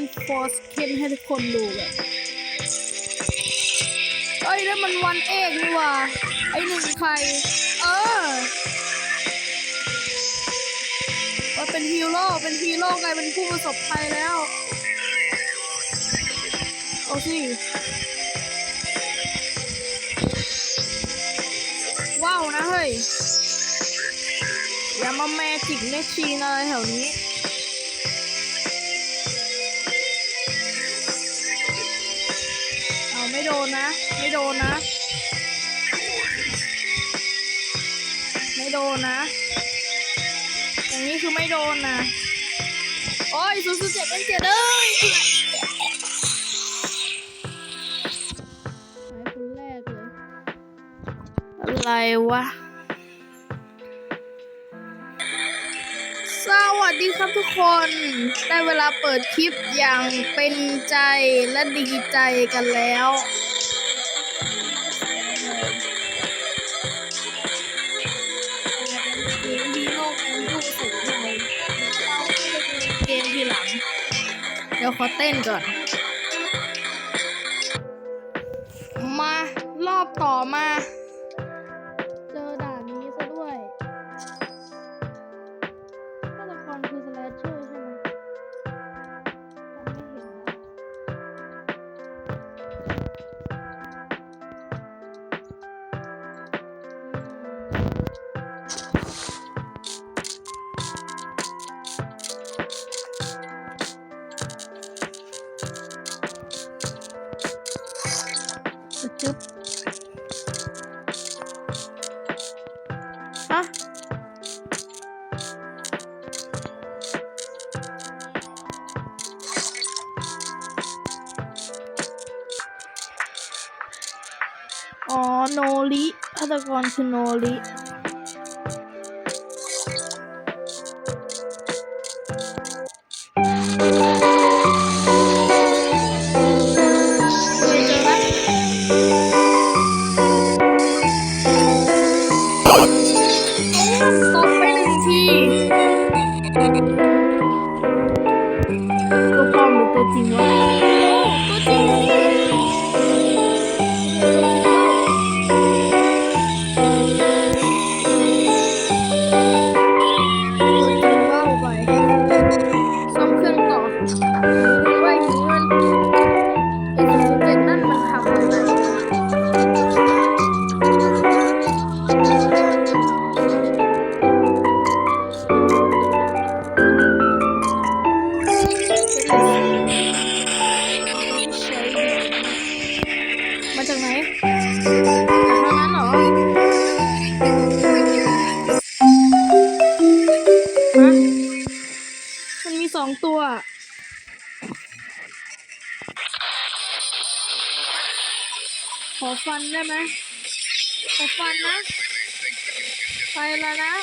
นฟอร์สเคนให้ทุกคนดูแบบเอ้ยนั่นมันวันเอกนี่ว่าไอหนึ่งใคร เออว่าเป็นฮีโร่เป็นฮีโร่กลายเป็นผู้ประสบภัยแล้วเอาสิว้าวนะเฮ้ยอย่ามาแมจิกเมชชีนอะไรแถวนี้ ไม่โดนนะ ไม่โดนนะ ไม่โดนนะ อย่างนี้คือไม่โดนนะ โอ้ยศูนย์ศูนย์เจ็ดเป็นเจ็ดเลยหายคนแรกเลยอะไรวะ วัสดีครับทุกคน ได้เวลาเปิดคลิปอย่างเป็นใจและดีใจกันแล้ว เกมที่โลกเป็นผู้สูงวัยเราก็จะเป็นเกมทีหลัง เดี๋ยวขอเต้นก่อน มารอบต่อมา จึ๊บฮะอ๋อโน ตัวปลอม ขอฟันได้ไหมขอฟันนะ ไปแล้วนะ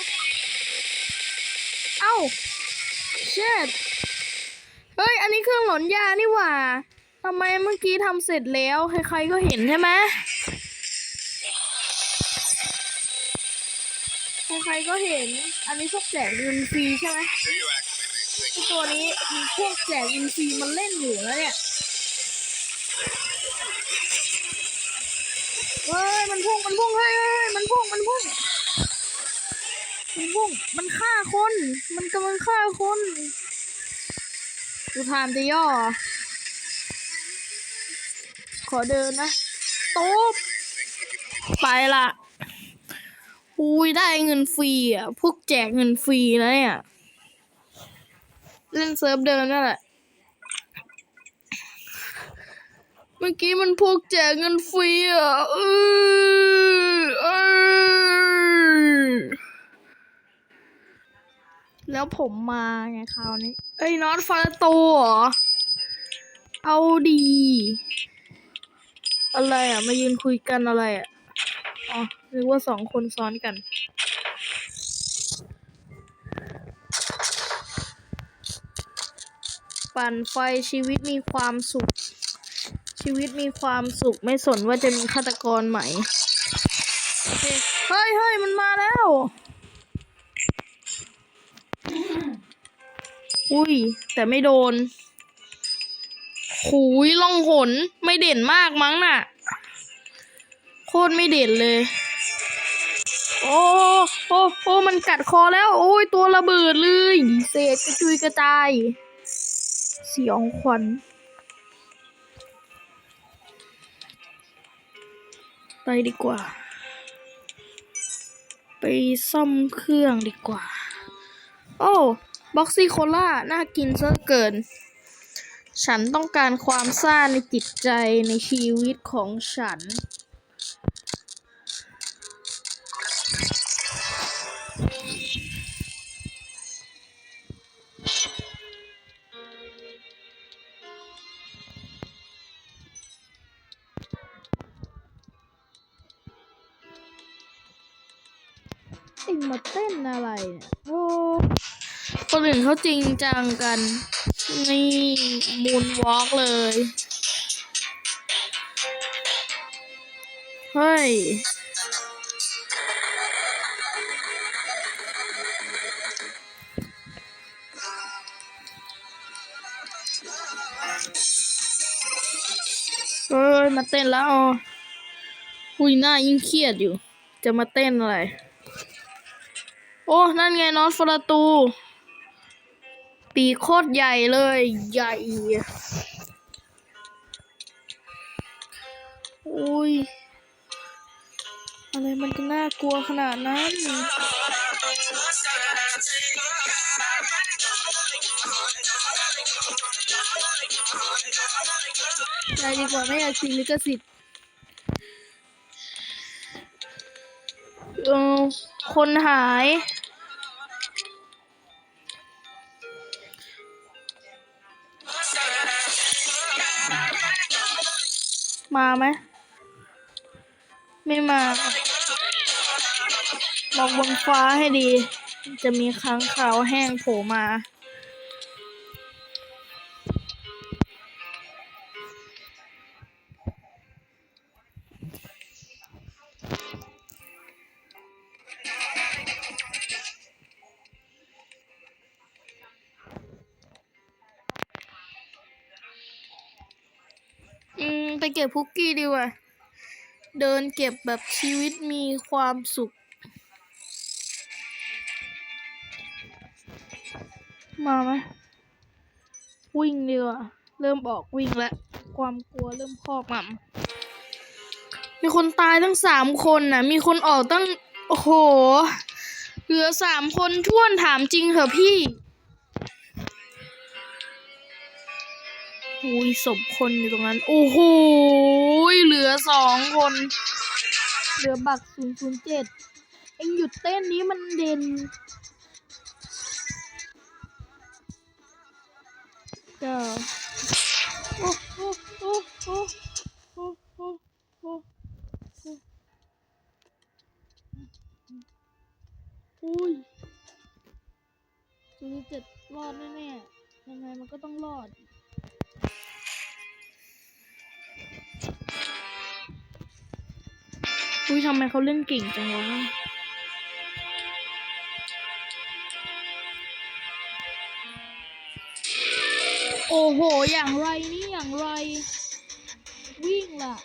เอ้าเช็ดเฮ้ย อันนี้เครื่องหลอนยานี่หว่าทำไมเมื่อกี้ทำเสร็จแล้ว ใครๆก็เห็นใช่ไหมใครๆก็เห็น อันนี้พวกแจกเงินฟรีใช่ไหมไอตัวนี้มีพวกแจกอินฟรีมันเล่นอยู่แล้วเนี่ย เฮ้ยมันพุ่งมันพุ่งเฮ้ยเฮ้มันพุ่งมันพุ่งมันพุ่งมันฆ่าคน มันกำลังฆ่าคนดูทามจะย่อ ขอเดินนะตูบไปละอุ้ยได้เงินฟรีอะ พวกแจกเงินฟรีนะเนี่ย เล่นเซิร์ฟเดิมนั่นแหละ เมื่อกี้มันพวกแจกเงินฟรีอะเออเออแล้วผมมาไงคราวนี้ เอ้ยน็อตฟาโตเหรอ เอาดี อะไรอะ มายืนคุยกันอะไรอะ อ๋อนึกว่าสองคนซ้อนกันปั่นไฟชีวิตมีความสุข ชีวิตมีความสุขไม่สนว่าจะมีฆาตกรไหมเฮ้ยเฮ้ยมันมาแล้ว อุ้ย แต่ไม่โดนหูยล่องหนไม่เด่นมากมั้งน่ะ โคตรไม่เด่นเลย โอ้โอ้โอ้มันกัดคอแล้ว โอ้ยตัวระเบิดเลย เศษกระจุยกระจาย เสียงขวัญ ไปดีกว่า ไปซ่อมเครื่องดีกว่า โอ้บ็อกซี่โคล่าน่ากินซะเกิน ฉันต้องการความซ่าในจิตใจในชีวิตของฉัน เอ็งมาเต้นอะไรเนี่ยโอ้คนอื่นเขาจริงจังกัน นี่มูนวอล์กเลย เฮ้ยเฮ้ยมาเต้นแล้วอ๋อหุยหน้ายิ่งเครียดอยู่ จะมาเต้นอะไร โอ้ นั่นไงน้องฟราตู ปีโคตรใหญ่เลย ใหญ่ อุ้ย อะไรมันจะน่ากลัวขนาดนั้นใจดีกว่าไม่อยากชิลิขสิทธิ์เออคนหาย มาไหม ไม่มา มองบนฟ้าให้ดี จะมีค้างคาวแห้งโผล่มา ไปเก็บคุกกี้ดีกว่า เดินเก็บแบบชีวิตมีความสุข มาไหมวิ่งดีกว่า เริ่มออกวิ่งแล้ว ความกลัวเริ่มครอบงำมีคนตายตั้งสามคนน่ะ มีคนออกตั้ง โอ้โห เหลือสามคนท้วนถามจริงเหรอพี่ อุ้ยศพคนอยู่ตรงนั้น โอ้โหเหลือสองคน เหลือบักศูนย์ศูนย์เจ็ดเอ็งหยุดเต้นนี้มันเด่นก็ อุ้ยทำไมเขาเล่นเก่งจังวะโอ้โห อย่างไรนี่อย่างไร วิ่งละ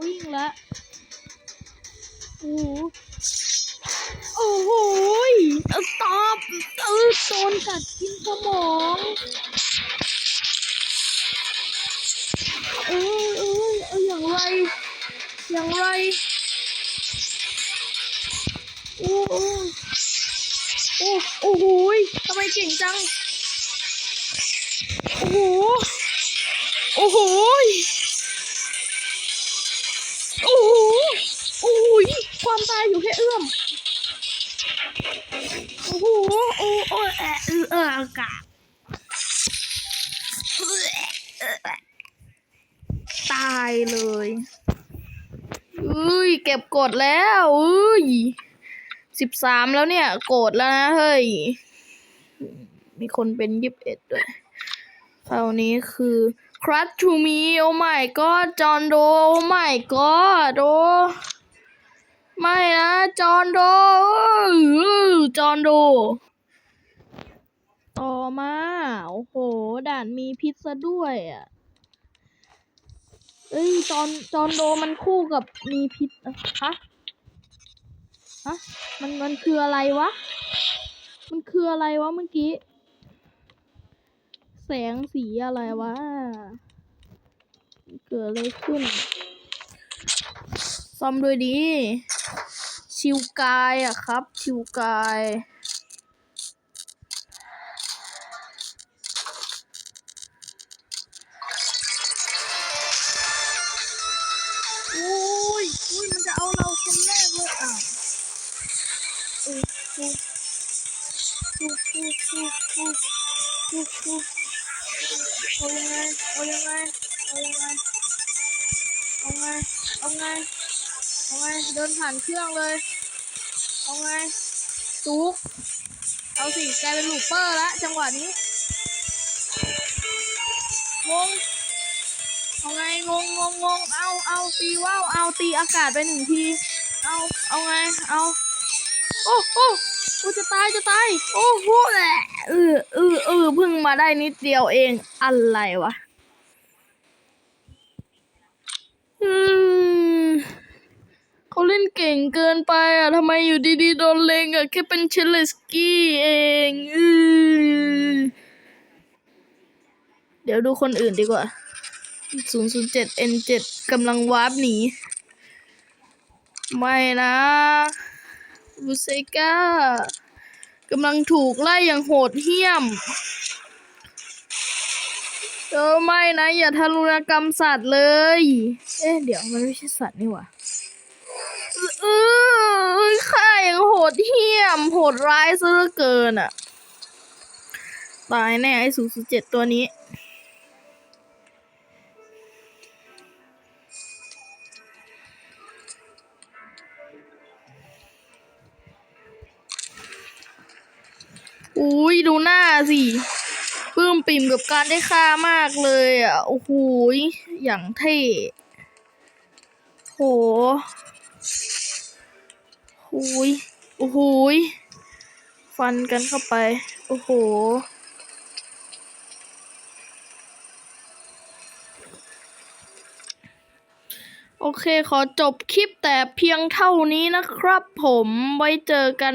วิ่งละโอ้โหโอ้โหยเอาตอบเออโดนกัดกินสมองเออเออเออย่างไร อย่างไร อ้โอ้โอ้โอ้โหทำไมเก่งจัง โอ้โห โอ้โห โอ้โห โอ้โหยความตายอยู่แค่เอื้อม โอ้โห โอ้โอ้แอะเออเอออากาศตายเลย อุ้ย เก็บกดแล้ว อุ้ย สิบสามแล้วเนี่ย โกรธแล้วนะเฮ้ย มีคนเป็นยีิบเอ็ดด้วยคราวนี้คือ crush to me oh my god จอนโด oh my god โอ้ไม่นะจอนโดจอนโด ต่อมา โอ้โห ด่านมีพิษซะด้วยอะเอ้ยจอนจอนโดมันคู่กับมีพิษอะฮะ ฮะมันมันคืออะไรวะ มันคืออะไรวะเมื่อกี้ แสงสีอะไรวะ เกิดอะไรขึ้น ซ่อมด้วยดี ชิวกายอะครับ ชิวกาย เอายังไงเอายังไงเอายังไงเอาไงเอาไงเอาไงเดินผ่านเครื่องเลยเอาไงจุกเอาสิกลายเป็นลูปเปอร์แล้วจังหวะนี้งงเอาไงงงงงงงเอาเอาตีว่าวเอาตีอากาศไปหนึ่งที เอาเอาไงเอา โอ้โอ้กูจะตายจะตายโอ้โหแหละเออเออเออเพิ่งมาได้นิดเดียวเองอะไรวะอืมเขาเล่นเก่งเกินไปอะทำไมอยู่ดีๆโดนเลงอะแค่เป็นเชลเลสกี้เองอือเดี๋ยวดูคนอื่นดีกว่า 007 N7 กำลังวาร์ปหนี ไม่นะ บูเซกากำลังถูกไล่อย่างโหดเหี้ยมเออไม่นะอย่าทารุณกรรมสัตว์เลย เอ๊ะเดี๋ยวมันไม่ใช่สัตว์นี่หว่าเออข่าอย่างโหดเหี้ยม โหดร้ายซะเหลือเกินอะ ตายแน่ไอ้ศูนย์เจ็ดตัวนี้ อุ้ยดูหน้าสิปื้มปิ่มกับการได้ค่ามากเลยอะ โอ้โหยอย่างเท่โหโอ้ยโอ้โหยฟันกันเข้าไป โอ้โหโอเค ขอจบคลิปแต่เพียงเท่านี้นะครับผม ไว้เจอกัน